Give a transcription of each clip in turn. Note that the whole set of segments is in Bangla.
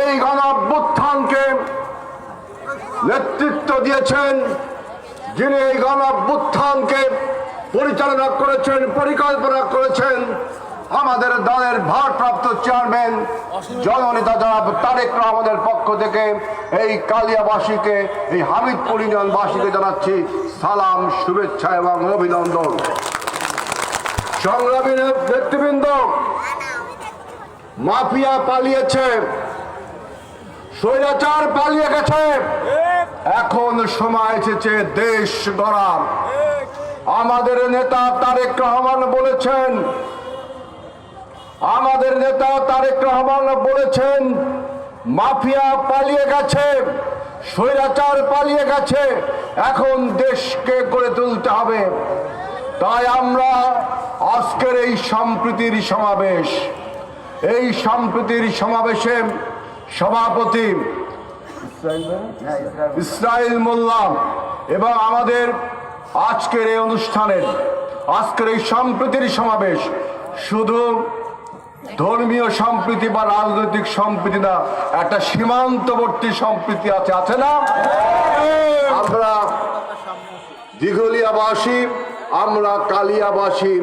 এই গণ নেতৃত্ব দিয়েছেন যিনি এই গণ পরিচালনা করেছেন, পরিকল্পনা করেছেন আমাদের দলের ভারপ্রাপ্ত চেয়ারম্যান জননেতা জনাব তারেক রহমানের পক্ষ থেকে এই কালিয়াবাসীকে, এই হামিদপুর ইউনিয়নবাসীকে জানাচ্ছি সালাম, শুভেচ্ছা এবং অভিনন্দন। সংগ্রামী নেতৃবৃন্দ, মাফিয়া পালিয়েছে। স্বৈরাচার পালিয়ে গেছে। এখন সময় এসেছে দেশ গড়ার। আমাদের নেতা তারেক রহমান বলেছেন, আমাদের নেতা তারেক রহমান বলেছেন, মাফিয়া পালিয়ে গেছে, স্বৈরাচার পালিয়ে গেছে, এখন দেশকে গড়ে তুলতে হবে। তাই আমরা আজকের এই সম্প্রীতির সমাবেশ, এই সম্প্রীতির সমাবেশে সভাপতি ইসরায়েল মোল্লা এবং আমাদের আজকের এই অনুষ্ঠানের, আজকের এই সম্প্রীতির সমাবেশ শুধু ধর্মীয় সম্প্রীতি বা রাজনৈতিক সম্প্রীতি না, একটা সীমান্তবর্তী সম্প্রীতি আছে আছে না? আমরা দিঘলিয়াবাসী, আমরা কালিয়াবাসী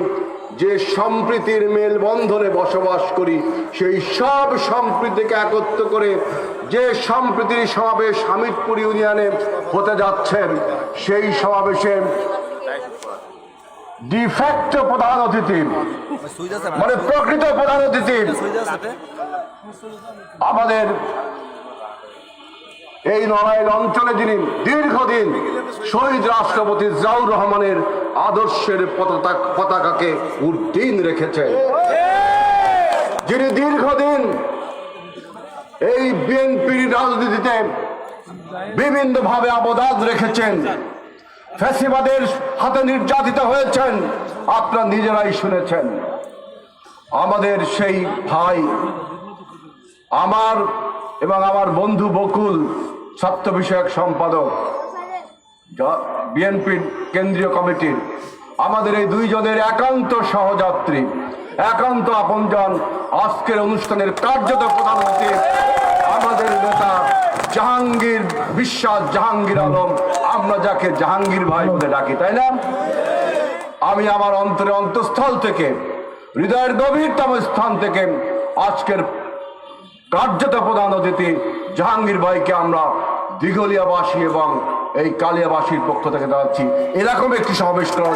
যে সম্প্রীতির মেলবন্ধনে বসবাস করি, সেই সব সম্প্রীতিকে একত্র করে যে সম্প্রীতির সমাবেশ হামিদপুর ইউনিয়নে হতে যাচ্ছেন সেই সমাবেশে ডিফেক্ট প্রধান অতিথি মানে প্রকৃত প্রধান অতিথি আমাদের এই নড়াইল অঞ্চলে যিনি দীর্ঘদিন শহীদ রাষ্ট্রপতি জিয়াউর রহমানের আদর্শের পতাকা পতাকাকে উদ্দিন রেখেছেন যিনি দীর্ঘদিন এই বিএনপির রাজনীতিতে বিভিন্ন ভাবে অবদান রেখেছেন, ফ্যাসিবাদের হাতে নির্যাতিত হয়েছেন, আপনারা নিজেরাই শুনেছেন। আমাদের সেই ভাই, আমার এবং আমার বন্ধু বকুল স্বার্থ বিষয়ক সম্পাদক বিএনপির কেন্দ্রীয় কমিটির। আমাদের এই দুইজনের একান্ত সহযাত্রী, একান্ত আপনজন, আজকের অনুষ্ঠানের কার্যত প্রধানমন্ত্রী, আমাদের নেতা জাহাঙ্গীর বিশ্বাস, জাহাঙ্গীর আলম। আমরা যাকে জাহাঙ্গীর ভাই বলে ডাকি, তাই না? আমি আমার অন্তরে অন্তঃস্থল থেকে, হৃদয়ের গভীরতম স্থান থেকে আজকের কার্যত প্রধান অতিথি জাহাঙ্গীর ভাইকে আমরা দিঘলিয়াবাসী এবং এই কালিয়াবাসীর পক্ষ থেকে জানাচ্ছি এরকম একটি সমাবেশ করার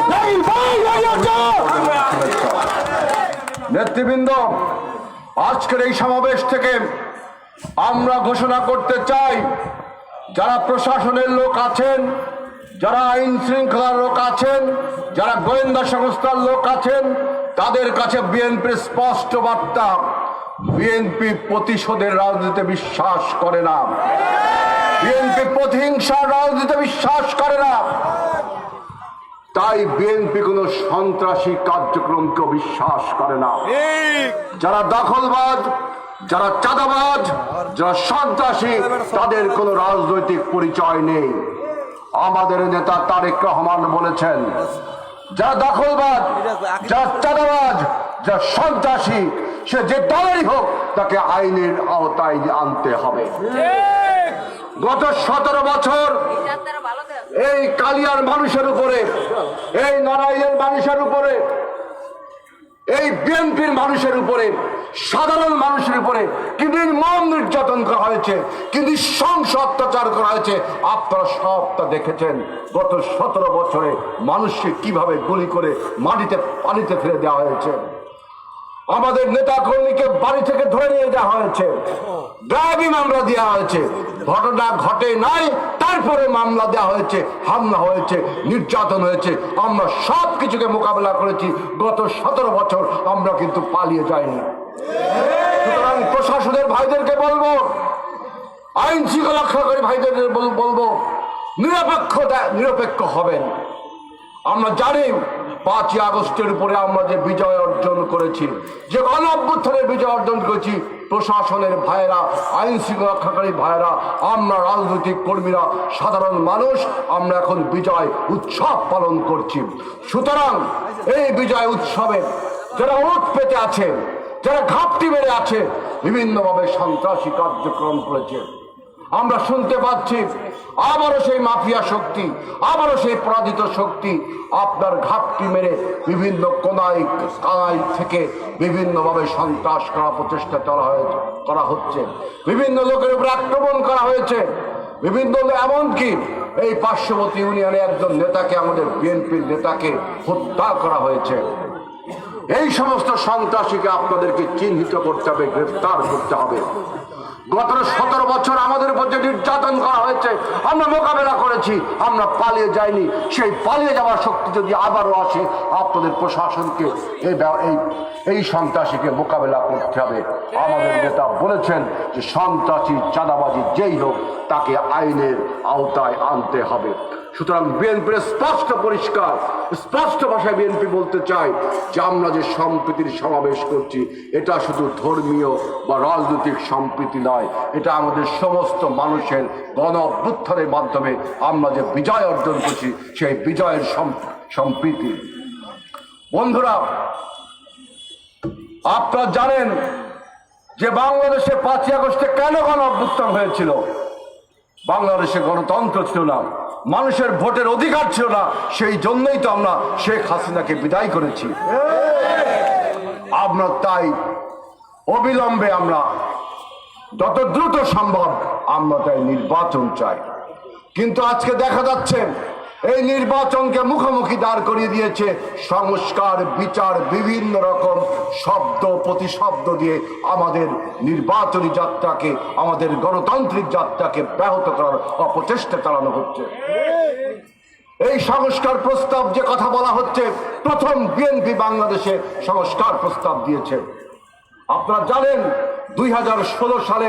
নেতৃবৃন্দ আজকের এই সমাবেশ থেকে আমরা ঘোষণা করতে চাই যারা প্রশাসনের লোক আছেন যারা আইন শৃঙ্খলার লোক আছেন যারা গোয়েন্দা সংস্থার লোক আছেন তাদের কাছে বিএনপির স্পষ্ট বার্তা বিএনপি প্রতিশোধের রাজনীতিতে বিশ্বাস করে না। বিএনপি প্রতিহিংসার রাজনীতিতে বিশ্বাস করে না। তাই বিএনপি কোন সন্ত্রাসী কার্যক্রমকে বিশ্বাস করে না। যারা দখলবাদ, যারা চাঁদাবাজ, যারা সন্ত্রাসী, তাদের কোনো রাজনৈতিক পরিচয় নেই। আমাদের নেতা তারেক রহমান বলেছেন, যারা দখলবাজ যারা চাঁদাবাজ, যারা সন্ত্রাসী, সে যে দলেরই হোক, তাকে আইনের আওতায় আনতে হবে। গত সতেরো বছর এই কালিয়ার মানুষের উপরে, এই নারায়ণের মানুষের উপরে, এই বিএনপির মানুষের উপরে, সাধারণ মানুষের উপরে কিন্তু মন নির্যাতন করা হয়েছে কিন্তু সংস অত্যাচার করা হয়েছে, আপনারা সবটা দেখেছেন। গত সতেরো বছরে মানুষকে কীভাবে গুলি করে মাটিতে, পানিতে ফেলে দেওয়া হয়েছে। আমাদের নেতা কর্মীকে বাড়ি থেকে ধরে নিয়ে যাওয়া হয়েছে। ড্রাইভিং মামলা দেওয়া হয়েছে। ঘটনা ঘটে নাই, তারপরে মামলা দেওয়া হয়েছে, হামলা হয়েছে, নির্যাতন হয়েছে। আমরা সব কিছুকে মোকাবেলা করেছি। গত সতেরো বছর আমরা কিন্তু পালিয়ে যাইনি। সুতরাং প্রশাসনের ভাইদেরকে বলব আইন শৃঙ্খলা রক্ষাকারী ভাইদের বলব, নিরপেক্ষ নিরপেক্ষ হবেন। আমরা জানি পাঁচই আগস্টের উপরে আমরা যে বিজয় অর্জন করেছি, যে গণ অভ্যুত্থানের বিজয় অর্জন করেছি, প্রশাসনের ভাইয়েরা আইন শৃঙ্খলা রক্ষাকারী ভাইয়েরা, আমরা রাজনৈতিক কর্মীরা, সাধারণ মানুষ, আমরা এখন বিজয় উৎসব পালন করছি। সুতরাং এই বিজয় উৎসবে যারা উঠ পেতে আছে, যারা ঘাপটি মেরে আছে, বিভিন্নভাবে সন্ত্রাসী কার্যক্রম করেছে। আমরা শুনতে পাচ্ছি, আবারও সেই মাফিয়া শক্তি, আবারও সেই পরাজিত শক্তি আপনার ঘাপটি মেরে বিভিন্ন কোনায় কানাই থেকে বিভিন্নভাবে সন্ত্রাস করার প্রচেষ্টা চলা হয়েছে করা হচ্ছে। বিভিন্ন লোকের উপর আক্রমণ করা হয়েছে। বিভিন্ন এমনকি এই পার্শ্ববর্তী ইউনিয়নে একজন নেতাকে, আমাদের বিএনপির নেতাকে হত্যা করা হয়েছে। এই সমস্ত সন্ত্রাসীকে আপনাদেরকে চিহ্নিত করতে হবে, গ্রেফতার করতে হবে। গত সতেরো বছর আমাদের উপর যে নির্যাতন করা হয়েছে, আমরা মোকাবেলা করেছি, আমরা পালিয়ে যাইনি। সেই পালিয়ে যাওয়ার শক্তি যদি আবারও আসে, আপনাদের প্রশাসনকে এই এই সন্ত্রাসীকে মোকাবেলা করতে হবে। আমাদের নেতা বলেছেন যে সন্ত্রাসী চাঁদাবাজি যেই হোক, তাকে আইনের আওতায় আনতে হবে। সুতরাং বিএনপির স্পষ্ট পরিষ্কার, স্পষ্ট ভাষায় বিএনপি বলতে চাই যে আমরা যে সম্প্রীতির সমাবেশ করছি, এটা শুধু ধর্মীয় বা রাজনৈতিক সম্প্রীতি নয়, এটা আমাদের সমস্ত মানুষের গণ অভ্যুত্থানের মাধ্যমে আমরা যে বিজয় অর্জন করছি, সেই বিজয়ের সম্প্রীতি। বন্ধুরা, আপনারা জানেন যে বাংলাদেশে পাঁচই আগস্টে কেন গণ অভ্যুত্থান হয়েছিল? বাংলাদেশে গণতন্ত্র ছিল না। মানুষের ভোটের অধিকার ছিল না, সেই জন্যই তো আমরা শেখ হাসিনাকে বিদায় করেছি। আমরা তাই অবিলম্বে আমরা যত দ্রুত সম্ভব আমরা তাই নির্বাচন চাই। কিন্তু আজকে দেখা যাচ্ছে এই নির্বাচনকে মুখোমুখি দাঁড় করিয়ে দিয়েছে সংস্কার, বিচার, বিভিন্ন রকম শব্দ, প্রতিশব্দ দিয়ে আমাদের নির্বাচনী যাত্রাকে, আমাদের গণতান্ত্রিক যাত্রাকে ব্যাহত করার অপচেষ্টা চালানো হচ্ছে। এই সংস্কার প্রস্তাব যে কথা বলা হচ্ছে, প্রথম বিএনপি বাংলাদেশে সংস্কার প্রস্তাব দিয়েছে। আপনারা জানেন, দুই হাজার ষোলো সালে